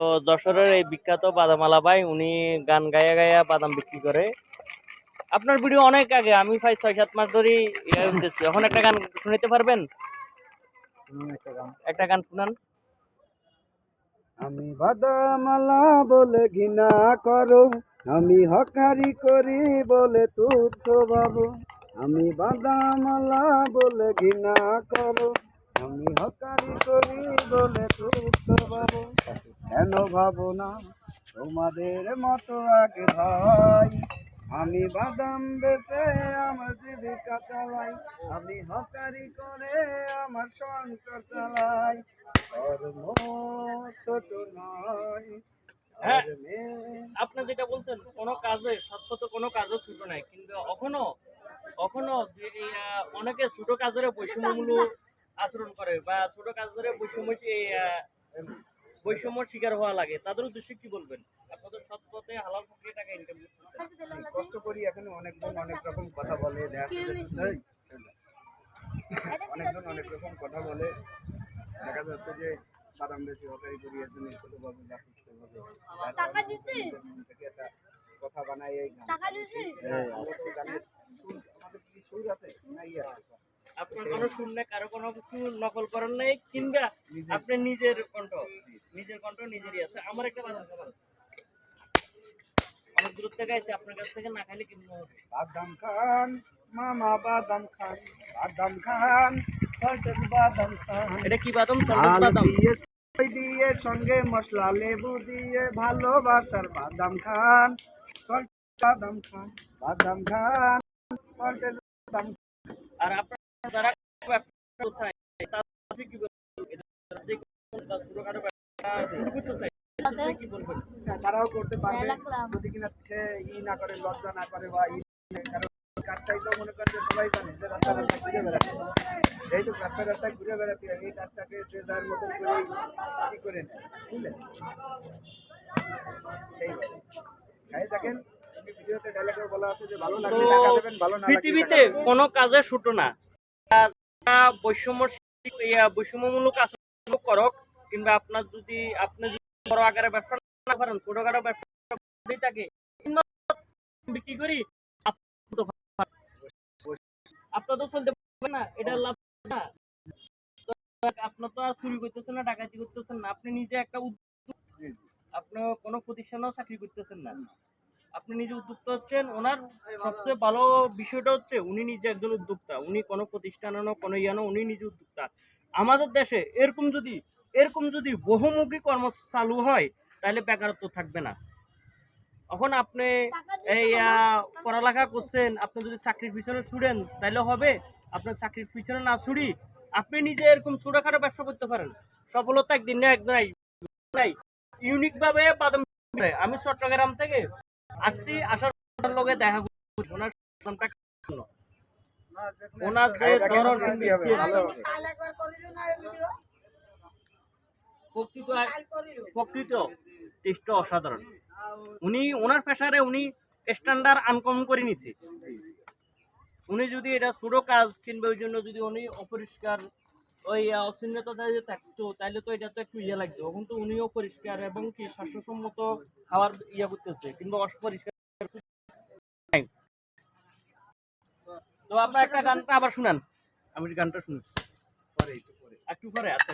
তো যশোরের এই বিখ্যাত বাদামালা ভাই উনি গান গায়া গায়া বাদাম বিক্রি করে। আপনার ভিডিও অনেক আগে আমি প্রায় ছয় সাত মাস ধরেই ইয়ে হইতেছি এখন একটা গান শুনিতে পারবেন? একটা গান শুনান। আমি বাদামালা বলে ঘৃণা করো আমি হকারি করি বলে তুচ্ছ ভাবো। আমি বাদামালা বলে ঘৃণা করো আমি হকারি করি বলে তুচ্ছ ভাবো। কেন ভাবো না তোমাদের মতো আগে ভাই। আমি বাদাম বেচে আমার জীবিকা চালাই। আমি হকারি করে আমার সংসার চালাই। ধর্ম ছোট নয় হ্যাঁ। আপনি যেটা বলছেন কোনো কাজে সত্যত কোনো কাজও ছোট নাই। কিন্তু এই, আহ, অনেকে ছোট কাজের বৈষম্যমূলক আচরণ করে বা ছোট কাজের বৈষম্য বৈষম্য শিকার হওয়া লাগে। তাদের উদ্দেশ্যে কি বলবেন? আপনাদের সৎ পথে হালাল টাকা ইনকাম কষ্ট করি এখন অনেকজন অনেক রকম কথা বলে দেখা অনেকজন অনেক রকম কথা বলে দেখা যাচ্ছে যে বাদাম বেশি হকারি করি এর জন্য ছোটভাবে একটা কথা বানাই এই? হ্যাঁ, আপনার কোনো শুনলে কারও কোনো কিছু নকল করেন নাই কিংবা আপনি নিজের কণ্ঠ। নিজের কণ্ঠ নিজেরই আছে। আমার একটা বাধা খাবার অনেক দূর থেকে আছে আপনার কাছ থেকে না খাইলে কিনবো হবে? বাদাম খান মামা বাদাম খান বাদাম খান সল্টেড বাদাম খান। এটা কি বাদাম? সল্টেড আলু বাদাম? দিয়ে সই দিয়ে সঙ্গে মশলা লেবু দিয়ে ভালোবাসার বাদাম খান সল্টেড বাদাম খান বাদাম খান সল্টেড বাদাম আর আপনার যারা ব্যবসা চায় তাদের কি বলবেন এটা যে কোনো বা ছোটখাটো ব্যবসা শুরু করতে চায় তাদের কি বলবেন খান। তারাও করতে পারবে। যদি কিনা সে ই না করে লজ্জা না করে বা ই কারণ কাজটাই তো মনে করেন সবাই জানে যে রাস্তা রাস্তা ঘুরে বেড়াতে। যেহেতু রাস্তা ঘুরে বেড়াতে হয়, এই কাজটাকে যে যার মতন করে করে নেয় বুঝলেন? খাই ভিডিওতে ডায়লগে বলা আছে যে ভালো লাগলে টাকা দেবেন ভালো না পৃথিবীতে। কোনো কাজে ছুটো না। বৈষম্য বৈষম্যমূলক আচরণ করক কিংবা আপনার যদি আপনি যদি বড় আকারে ব্যবসা না করেন ছোটখাটো ব্যবসা করেই থাকে বিক্রি করি আপনার তো চলতে পারবে না এটা লাভ না। আপনার তো আর চুরি করতেছেন না ডাকাতি করতেছেন না। আপনি নিজে একটা উদ্যোগ। আপনি কোনো প্রতিষ্ঠানেও চাকরি করতেছেন না। আপনি নিজে উদ্যোক্তা হচ্ছেন ওনার সবচেয়ে ভালো বিষয়টা হচ্ছে উনি নিজে একজন উদ্যোক্তা। উনি কোনো প্রতিষ্ঠানও কোনো ইয়ানো উনি নিজে উদ্যোক্তা। আমাদের দেশে এরকম যদি এরকম যদি বহুমুখী কর্ম চালু হয় তাহলে বেকারত্ব থাকবে না। এখন আপনি এই পড়ালেখা করছেন আপনি যদি চাকরির পিছনে ছুড়েন তাহলে হবে। আপনার চাকরির পিছনে না ছুড়ি আপনি নিজে এরকম ছোটখাটো ব্যবসা করতে পারেন। সফলতা একদিন না একদিন নাই। ইউনিক ভাবে বাদাম আমি চট্টগ্রাম থেকে আসছি আসার লগে দেখা করছি। ওনার। ওনার যে ধরন tasty হবে, ভালো হবে। প্রকৃত প্রকৃত টেস্ট অসাধারণ। উনি ওনার পেশারে উনি স্ট্যান্ডার্ড আনকমন করে নিছে। উনি যদি এটা ছোটো কাজ কিংবা ওই জন্য যদি উনি অপরিষ্কার ওই অচিহ্নতা যদি থাকতো তাহলে তো এটা তো একটু ইয়ে লাগতো। এখন তো উনিও পরিষ্কার এবং কি স্বাস্থ্যসম্মত খাবার ইয়ে করতেছে কিংবা অপরিষ্কার নাই। তো আপনার একটা গানটা আবার শুনান। আমি গানটা শুনি। পরে পরে। একটু পরে আচ্ছা।